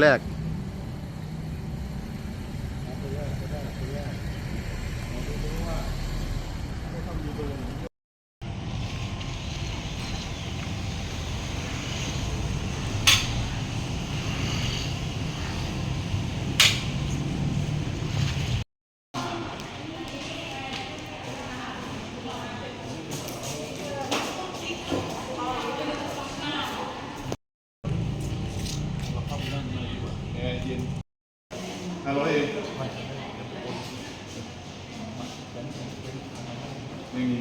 แรก แอร์เย็นห้าร้อยเองไม่มี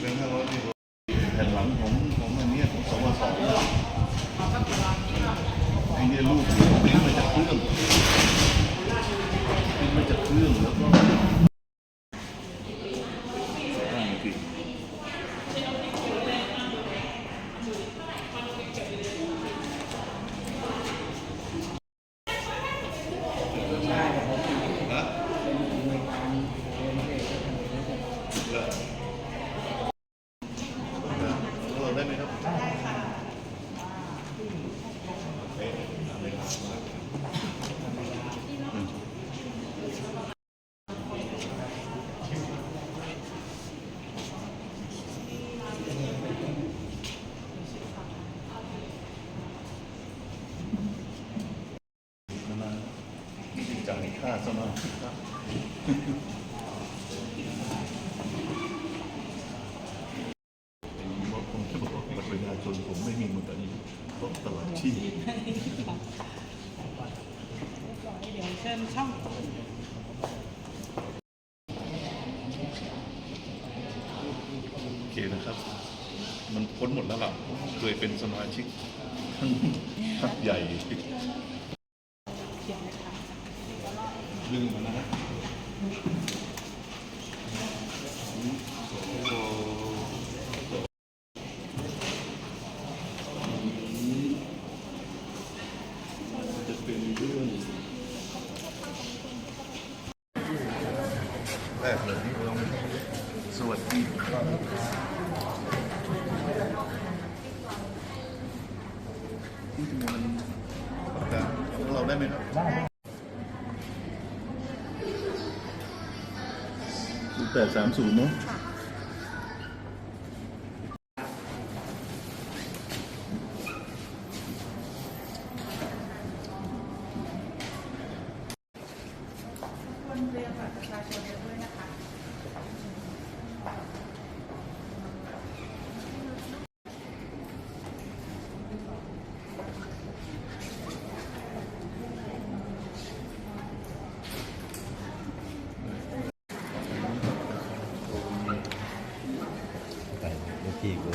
เป็นห้าร้อยที่แผ่นหลังของของอันเนี้ยของสวสไอ้ เนี่ยลูกปริ้นมาจากเครื่องปริ้นมาจากเครื่องแล้วก็ตั้งผิด นะเหรอเราได้ไหมครับได้ค่ะเอ๊ะทำไม่ได้มากนานๆจ่าย ค่าสมาชิกครับผมว่าผมจะบอกว่าบัตรประชาชนผมไม่มีหมดอันนี้เพราะตลาดที่เดี๋ยวเชิญช่องโอเคนะครับ มันพ้นหมดแล้วล่ะเคยเป็นสมาชิกทั้งพักใหญ่ ลืมมันนะจะเป็นเรื่องแรกเลยที่เราสวัสดีครับที่มันปากกาของเราได้ไหมครับ แปดสามศูนย์เนาะ ก็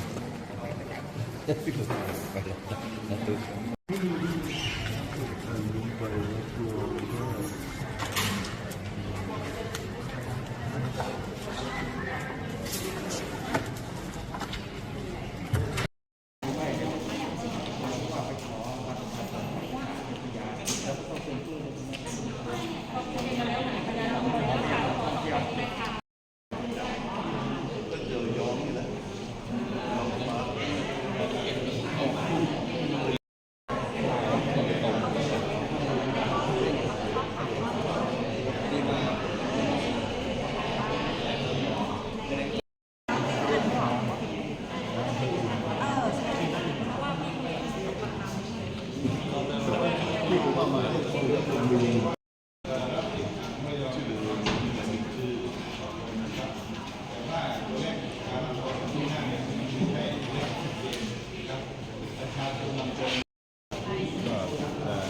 เอ่อ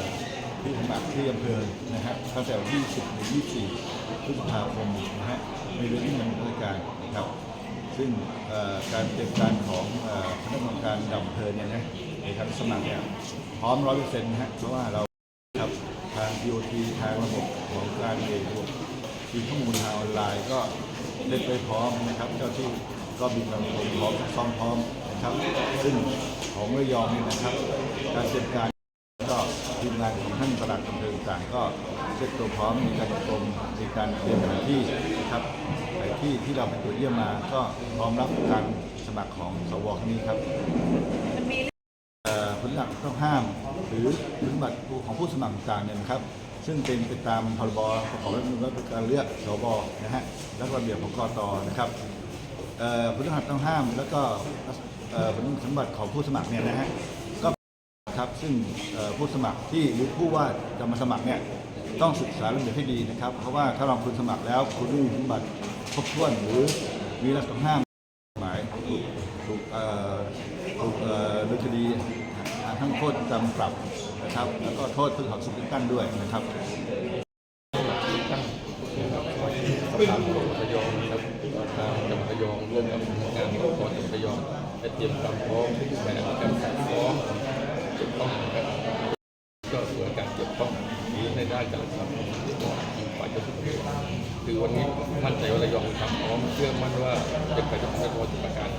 ที่ส มัครที่อำเภอนะฮะตั้งแต่วันที่20ถึง24พฤษภาคมนะฮะในเรื่องที่มันบริการนะครับ ซึ่งการเตรียมการของคณะกรรมการดับเพลิงเนี่ยนะในการสมัครเนี่ยพร้อมร้อยเปอร์เซ็นต์นะฮะเพราะว่าเราครับทาง DOT ทางระบบของการเรียนระบบทีมข้อมูลทางออนไลน์ก็เล่นไปพร้อมนะครับ เจ้าที่ก็มีกำลังพร้อมซ้อมพร้อมนะครับ ซึ่งของระยองนี่นะครับ การเตรียมการก็ทีมงานของ ท่านประหลัดอำเภอต่างๆก็เซ็ตตัวพร้อมมีการอบรมมีการเตรียมสถานที่นะครับหลายที่ที่เราไปตรวจเยี่ยมมา ก็พร้อมรับการสมัครของสวครั้งนี้ครับผลหลักต้องห้าม หรือผลบัตรของผู้สมัครต่างเนี่ยนะครับซึ่งเป็นไปตามพรบประกอบรัฐธรรมนูญว่าการเลือกสบนะฮะและระเบียบของกตนะครับผลหัสต้องห้าม แล้วก็ผลสมบัติของผู้สมัครเนี่ยนะฮะ ซึ่งผู้สมัครที่หรือผู้ว่าจะมาสมัครเนี่ยต้องศึกษาเระเบียให้ดีนะครับ เพราะว่าถ้าเราคุณสมัครแล้วคุณไม่มีสมบัติครบถ้วนหรือมีลักษณะต้องห้ามหมายถูกถูกเอ่อถูกเอ่อดำเนินคดีทั้งโทษจำปรับนะครับ แล้วก็โทษเพื่อถอนสิทธิ์เลือกตั้งด้วยนะครับสถานจังหวัดระยองนะครับทางจังหวัดระยองร่วมกับหน่วยงานของจังหวัดระยองได้เตรียมความพร้อมในการฟ้อง ต้องนะครับก็ส่วนการเกี่ยวข้องนี้ในด้านการทำของฝ่ายเจ้าทุกข์คือวันนี้มั่นใจว่าระยองทำพร้อมเชื่อมั่นว่าจะไปทำให้ทุกประการ